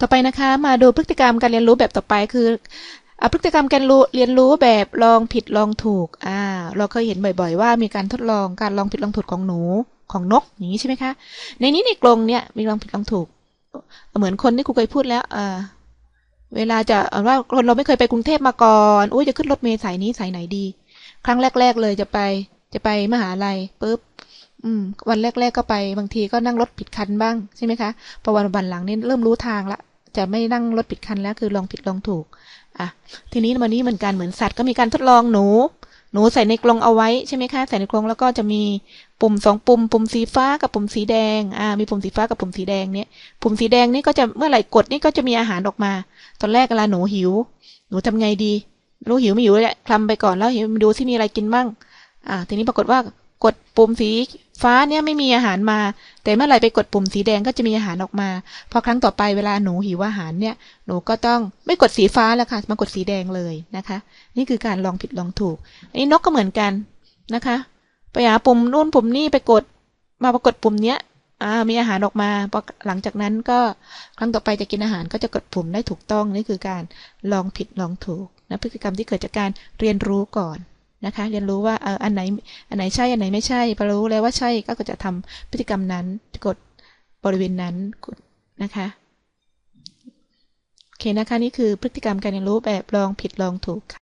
ต่อไปนะคะมาดูพฤติกรรมการเรียนรู้แบบต่อไปคือพฤติกรรมการเรียนรู้แบบลองผิดลองถูกอ่าเราเคยเห็นบ่อย ๆ ว่ามีการทดลองการลองผิดลองถูกของหนูของนกอย่างนี้ใช่ไหมคะ ในนี้ในกรงเนี่ยมีลองผิดลองถูก เหมือนคนที่ครูเคยพูดแล้วเเวลาจะว่าคนเราไม่เคยไปกรุงเทพมาก่อนอุ้ยจะขึ้นรถเมล์สายนี้สายไหนดี ครั้งแรก ๆ เลยจะไปจะไปมหาลัยปุ๊บ อืม วันแรก ๆ ก็ไป บางทีก็นั่งรถผิดคันบ้างใช่ไหมคะพอวันวันหลังนี่เริ่มรู้ทางละ จะไม่นั่งรถผิดคันแล้วคือลองผิดลองถูก อะ ทีนี้วันนี้เหมือนกันเหมือนสัตว์ก็มีการทดลองหนู หนูใส่ในกรงเอาไว้ใช่ไหมคะ ใส่ในกรงแล้วก็จะมีปุ่มสองปุ่ม ปุ่มสีฟ้ากับปุ่มสีแดง อ่า มีปุ่มสีฟ้ากับปุ่มสีแดงเนี่ย ปุ่มสีแดงนี่ก็จะเมื่อไหร่กดนี่ก็จะมีอาหารออกมา ตอนแรกเวลาหนูหิว หนูทำไงดี รู้หิวไม่หิวแหละคลำไปก่อนแล้วหิวดูที่มีอะไรกินบ้าง อ่า ทีนี้ปรากฏว่ากดปุ่มสี ฟ้าเนี่ยไม่มีอาหารมา แต่เมื่อไหร่ไปกดปุ่มสีแดงก็จะมีอาหารออกมา พอครั้งต่อไปเวลาหนูหิวอาหารเนี่ย หนูก็ต้องไม่กดสีฟ้าแล้วค่ะ มากดสีแดงเลยนะคะ นี่คือการลองผิดลองถูก อันนี้นกก็เหมือนกันนะคะ ไปหาปุ่มนู่นปุ่มนี่ไปกด มาปรากฏปุ่มเนี้ยอ่ามีอาหารออกมาพอหลังจากนั้นก็ครั้งต่อไปจะกินอาหารก็จะกดปุ่มได้ถูกต้อง นี่คือการลองผิดลองถูกนะพฤติกรรมที่เกิดจากการเรียนรู้ก่อน นะคะ เรียนรู้ว่าเอออันไหนอันไหนใช่อันไหนไม่ใช่พอรู้แล้วว่าใช่ก็จะทำพฤติกรรมนั้นกดบริเวณนั้นนะคะโอเคนะคะนี่คือพฤติกรรมการเรียนรู้แบบลองผิดลองถูกค่ะ